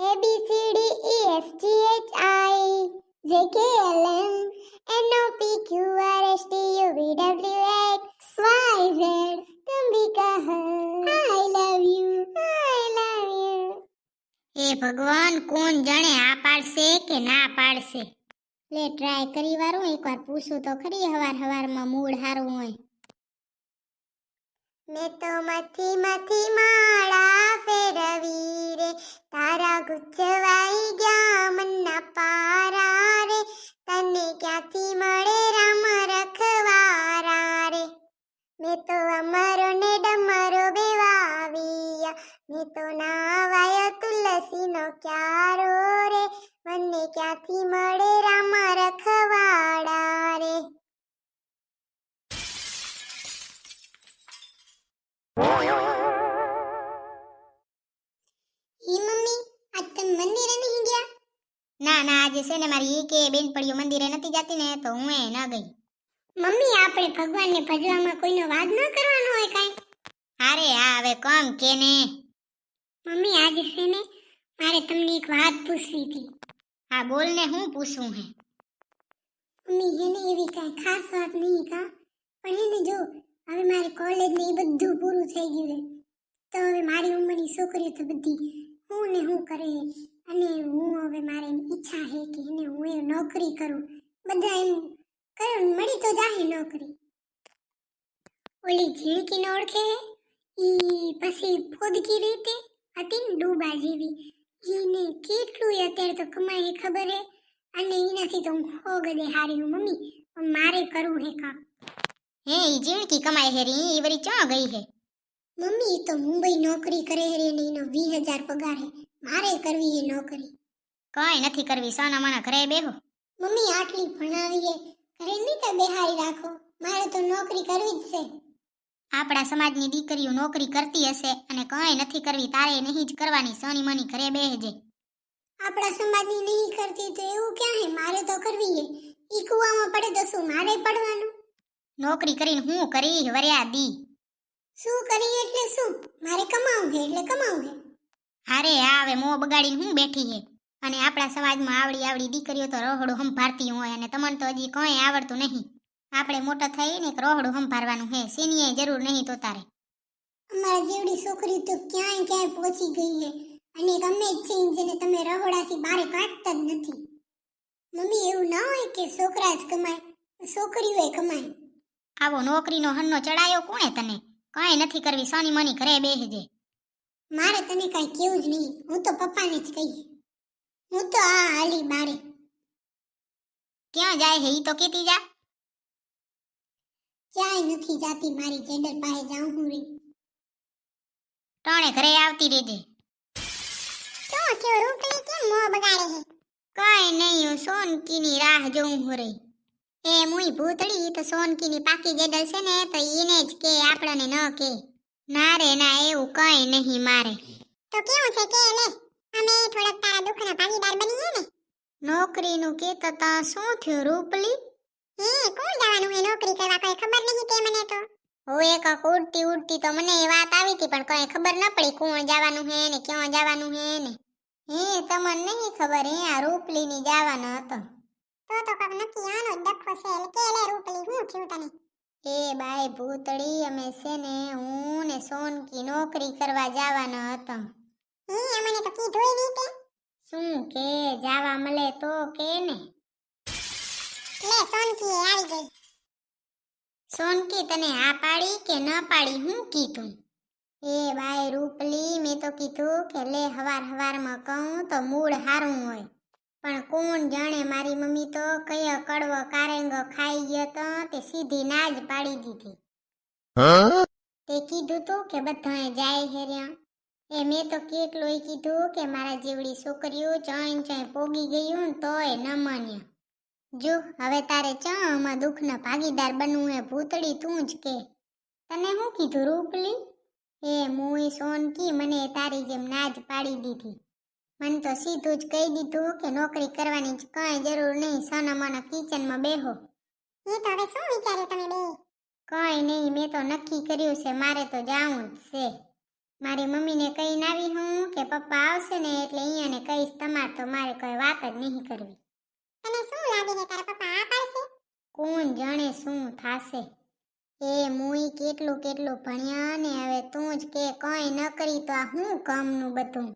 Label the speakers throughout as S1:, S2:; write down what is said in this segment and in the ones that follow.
S1: A B C D E F G H I J K L M N O P Q R S T U V W X Y Z.
S2: એ ભગવાન કોણ જાણે આ પાડશે કે ના પાડશે? લે ટ્રાય કરી વારું એકવાર પૂછું તો ખરી હવાર હવારમાં મૂડ સારું હોય.
S1: મેં તો મથી મથી માળા ફેરવી રે તારા ગુચવાઈ ગયા મનના પારા રે તને ક્યાંથી મળે રામ રખવારા રે મેં તો અમરો ને ડમરો બેવાવ્યા. મેં તો નાવાયો તુલસીનો ક્યારો રે. મને ક્યાંથી મળે રામ રખવાડા આજે
S2: છે ને મારી એક બેનપણીઓ મંદિરે નથી જતી ને તો હું એ ન ગઈ.
S1: મમ્મી આપણે ભગવાનને ભજવામાં કોઈનો વાદ ન કરવાનો હોય કાંઈ?
S2: અરે આ હવે કોમ કે ને?
S1: મમ્મી આજે છે ને મારે તમને એક વાત પૂછવી હતી.
S2: હા બોલ ને હું પૂછું હે?
S1: મમ્મી એને એવી કાંઈ ખાસ વાત નહીં કા? પણ એને જો હવે મારે કોલેજ ને એ બધું પૂરું થઈ ગયું છે. તો હવે મારી ઉંમરની છોકરીઓ તો બધી હું ને હું કરે. અને હું હવે મારે ઈચ્છા છે કે એને હું એ નોકરી કરું. બધા એમ કરું મળી તો જાહે નોકરી. ઓલી ઝીણકીને ઓળખે? ઈ પછી ફોદકી રીતે હતી ને ડૂબા જેવી. ઈને કેટલું અત્યારે તો કમાય ખબર હે? અને એનાથી તો હું હો ગદે હારી હું મમ્મી. મારે કરવું હે કામ.
S2: હે ઈ જીણકી કમાય હેરી ઈ વરી ચો ગઈ હે?
S1: મમ્મી તો મુંબઈ નોકરી કરે હે રે ને એનો વીસ હજાર પગાર હે. મારે કરવી એ નોકરી.
S2: કઈ નથી કરવી સોના મને ઘરે બેહો.
S1: મમ્મી આટલી ભણાવી હે ઘરે નહીં તો બેહારી રાખો. મારે તો નોકરી કરવી જ છે.
S2: આપણા સમાજની દીકરીઓ નોકરી કરતી હશે અને કઈ નથી કરવી તારે નહીં જ કરવાની સોની મની ઘરે બેહજે.
S1: આપણા સમાજની નહીં કરતી તો એવું ક્યાં હે? મારે તો કરવી હે ઈ કુવામાં પડે તો શું મારે પડવાનું?
S2: નોકરી કરીને હું કરી વર્યા દી.
S1: શું કરી એટલે શું? મારે કમાવું હે એટલે કમાવું હે
S2: હારે આ હવે મો બગાડીને હું બેઠી હે? અને આપણા સમાજમાં આવડી આવડી દીકરીઓ તો રોહડું સંભાળતી હોય અને તમને તો હજી કંઈ આવડતું નહીં. આપણે મોટા થઈને એક રોહડું સંભાળવાનું હે સીનીએ જરૂર નહીં તો તારે.
S1: અમારા જેવડી છોકરી તો ક્યાંય ક્યાંય પહોંચી ગઈ છે અને ગમે જ છે જેને તમે રહોડાથી બારે કાઢતા જ નથી. મમ્મી એવું ના હોય કે છોકરા જ કમાય છોકરીઓએ કમાય.
S2: આવો નોકરીનો હન્નો ચડાયો કોણે તને? કંઈ નથી કરવી સોની મની ઘરે બેહજે.
S1: મારે તને કાંઈ કેવું જ નહીં. હું તો પપ્પાને જ કહીશ. હું તો આ હાલી બારે
S2: ક્યાં જાય હે ઈ તો કેતી જા.
S1: ક્યાંય નથી જાતી મારી જેન્ડર પાસે જાઉં હું રે.
S2: ટણે ઘરે આવતી રહેજે.
S1: તો કે રૂપલી કેમ મોં બગાડે હે?
S2: કઈ નહીં હું સોનકીની રાહ જોઉં હું રે. એ મુઈ ભૂતળી ઈ તો સોનકીની પાકી જેડલ છે ને તો ઈને જ કે આપણને ન કે. ના રે ના એવું કઈ નહીં મારે.
S1: તો કેવું છે કે લે અમે થોડાક તારા દુઃખના ભાગીદાર બનીએ ને?
S2: નોકરીનું કે તતા શું થયું રૂપલી?
S1: હે કોણ જવાનું હે નોકરી કરવા? કોઈ ખબર નહીં તે મને તો.
S2: હું એક ઉડતી ઉડતી તો મને એ વાત આવી હતી પણ કોઈ ખબર ન પડી કોણ જવાનું હે ને ક્યાં જવાનું હે ને. હે તમને નહીં ખબર હે આ રૂપલીની જવાનો હતો.
S1: તો તો કબ નક્કી આનો ડખો છે એટલે કે લે રૂપલી હું થયું તને?
S2: એ બાય ભૂતળી અમે છે ને હું ને સોનકી નોકરી કરવા જવાનો હતો.
S1: હે અમને તો કીધુંય નહીં તે.
S2: શું કે જાવા મળે તો કે ને?
S1: લે સોનકી આવી ગઈ.
S2: સોનકી તને આ પાડી કે ન પાડી હું કીધું? એ બાય રૂપલી મેં તો કીધું કે લે હવાર હવારમાં કહું તો મૂળ હારું હોય. પણ કોણ જાણે મારી મમ્મી તો કયો કડવો કારેંગો ખાઈ ગયો તો તે સીધી ના જ પાડી દીધી. તે કીધું તું કે બધાએ જાય હેર્યા. એ મેં તો કેટલું કીધું કે મારા જેવડી છોકરીઓ ચાઈ ચાઈ પોગી ગયું તોય ન માન્યા. જો હવે તારે ચા આમાં દુઃખના ભાગીદાર બનવું હે ભૂતળી તું જ કે. તને હું કીધું રૂપલી? એ મુઈ સોનકી મને તારી જેમ ના જ પાડી દીધી. મને તો સીધું જ કહી દીધું કે નોકરી કરવાની જ કાંઈ જરૂર નહીં. સોના મોના કિચનમાં બેહો.
S1: એ તો હવે શું વિચાર્યું તમે બે?
S2: કાંઈ નહીં મેં તો નક્કી કર્યું છે મારે તો જાવું જ છે. મારી મમ્મીને કહીને આવી હું કે પપ્પા આવશે ને એટલે અહીંયાને કહીશ તમારે તો મારે કોઈ વાત જ નહીં કરવી.
S3: તને શું લાગે છે તારા પપ્પા આ પાડશે?
S2: કોણ જાણે શું થાશે. એ મુઈ કેટલું કેટલું ભણ્યા ને હવે તું જ કે કંઈ ન કરી તો આ શું કામનું બધું?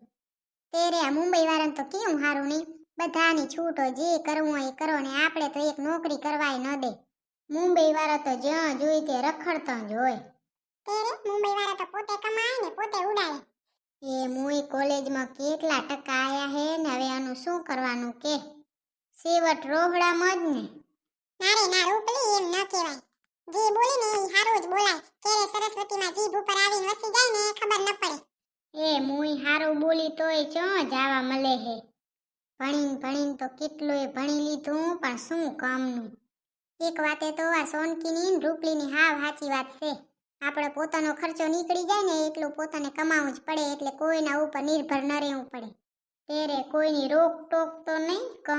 S2: આ મુંબઈ વાળાને તો કેવું સારું નહીં? બધાની છૂટો જે કરવું હોય એ કરો ને આપણે તો એક નોકરી કરવાય ન દે. મુંબઈ વાળા તો જ્યાં જોઈ તે રખડતા જ હોય.
S3: તેરે? મુંબઈ વાળા તો પોતે કમાય ને પોતે ઉડાડે.
S2: એ મુઈ કોલેજમાં કેટલા ટકા આયા હે ને હવે આનું શું કરવાનું કે? સેવટ રોહડામાં જ ને.
S3: નારે ના રૂપલી એમ ન કહેવાય. જે બોલે ને એ હારું જ બોલાય. કેરે સરસ્વતીમાં જીભ ઉપર આવીને વસી જાય ને ખબર ન પડે
S2: એ હારું બોલી તોય ચો જાવા મળે હે? ભણીન ભણીન તો કેટલોય ભણી લીધું પણ શું કામનું? એક વાતે તો આ સોનકીની રૂપલીની હાવ સાચી વાત છે. આપણે પોતાનો ખર્ચો નીકળી જાય ને એટલું પોતાને કમાવું જ પડે એટલે કોઈના ઉપર નિર્ભર ન રહેવું પડે. તેરે કોઈની રોક ટોક તો નહીં ક.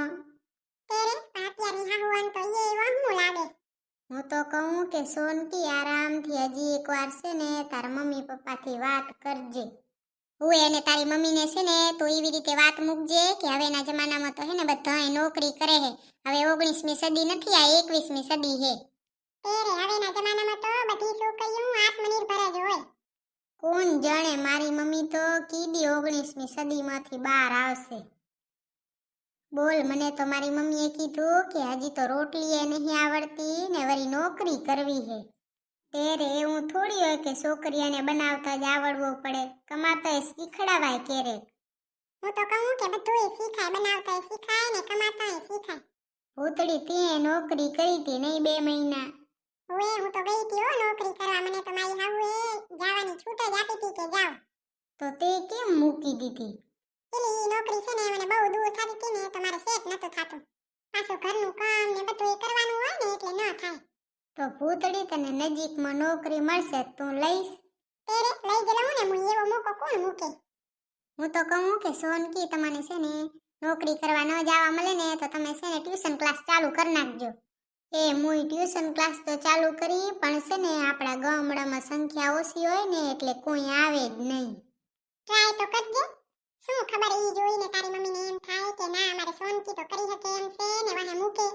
S3: તેરે અત્યારની હાહુવાન તો એ વહમું લાગે.
S2: હું તો કહું કે સોનકી આરામથી હજી એકવાર છે ને તારા મમ્મી પપ્પાથી વાત કરજે. હું એને તારી મમ્મીને છે ને તો એવી રીતે વાત મૂકજે કે હવેના જમાનામાં તો હે ને બધાય નોકરી કરે હે. હવે ઓગણીસમી સદી નથી આ એકવીસમી સદી હે.
S3: તેરે હવેના જમાનામાં તો બધી છોકરીઓ આત્મનિર્ભર જ હોય.
S2: કોણ જાણે મારી મમ્મી તો કીધી ઓગણીસમી સદીમાંથી બહાર આવશે. બોલ મને તો મારી મમ્મીએ કીધું કે હજી તો રોટલી એ નહીં આવડતી ને વળી નોકરી કરવી હે. તેરે એવું થોડી હોય કે છોકરીઓને બનાવતા જ આવડવું પડે. કમાતા શીખડાવાય ક્યારેક.
S3: હું તો કહું કે બધુંય શીખાય બનાવતા શીખાય ને કમાતાય શીખાય.
S2: ભૂતડી તીએ નોકરી કરી હતી નહીં બે મહિના.
S3: હવે હું તો ગઈ હતી હો નોકરી કરવા. મને તો મારી હાહુએ જવાની છૂટ જ આપી હતી કે જાઓ.
S2: તો તે કેમ મૂકી દીધી?
S3: પેલી ઈ નોકરી છે ને મને બહુ દૂર થતી હતી ને તમારે મારે સેટ નતું થાતું. પાછું ઘરનું કામ ને બધું એ કરવાનું હોય ને એટલે ન થાય.
S2: તો ભૂતડી તને નજીકમાં નોકરી મળશે તું લઈશ.
S3: તેરે લઈ ગયેલા હું ને હું એવો મોકો કોણ મૂકે?
S2: હું તો કહું કે સોનકી તમને છે ને નોકરી કરવા ન જવા મળે ને તો તમે છે ને ટ્યુશન ક્લાસ ચાલુ કરી નાખજો. એ હું ટ્યુશન ક્લાસ તો ચાલુ કરી પણ છે ને આપણા ગામડામાં સંખ્યા ઓછી હોય ને એટલે કોઈ આવે જ નહીં.
S3: ટ્રાય તો કરજે. શું ખબર ઈ જોઈને તારી મમ્મીને એમ થાય કે ના અમારે સોનકી તો કરી શકે એમ છે ને વાહે મૂકે.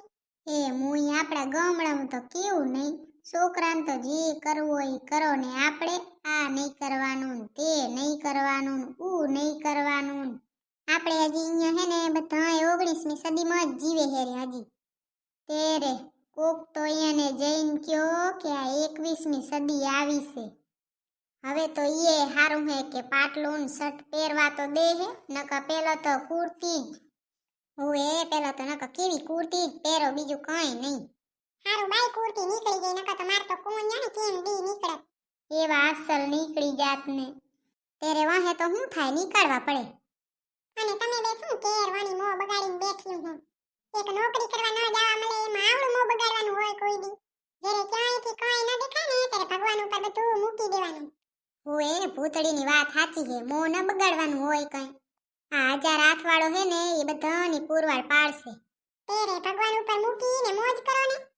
S2: એ મુય આપણા ગામડામાં તો કેવું નહીં? છોકરાને તો જે કરવું ઈ કરો ને આપણે. આ નહીં કરવાનું તે નહીં કરવાનું ઊ નહીં કરવાનું. આપણે હજી અહીંયા હે ને બધા ઓગણીસમી સદીમાં જ જીવે હેરે હજી. તેરે કોક તો અહીંયાને જઈને કયો કે આ એકવીસમી સદી આવી છે. હવે તો એ સારું હે કે પાટલું શર્ટ પહેરવા તો દે હે નકા પેલો તો કુર્તી જ ઓએ પેલો તો નકા કેવી કુર્તી પહેરો બીજું કઈ નહીં.
S3: હારું બાઈ કુર્તી નીકળી ગઈ નકર તો માર તો કોણ જાણે કેમ દી નીકળે.
S2: એવા અસલ નીકળી જાત ને. તેરે વાહે તો હું થાય નીકળવા પડે.
S3: અને તમે બે શું કેરવાની મો બગાડીને બેઠી હું? એક નોકરી કરવા ન જવા મળે એમાં આવડું મો બગાડવાનું હોય કોઈ દી. જ્યારે ક્યાંયથી કઈ ન દેખાય ને ત્યારે ભગવાન ઉપર બધું મૂકી દેવાનું.
S2: ઓએ ભૂતળીની વાત સાચી છે મો ન બગાડવાનું હોય કઈ. આ હજાર હાથવાળો હે ને, એ બધાની પુરવાર પાડશે.
S3: તેરે ભગવાન ઉપર મૂકીને મોજ કરો ને.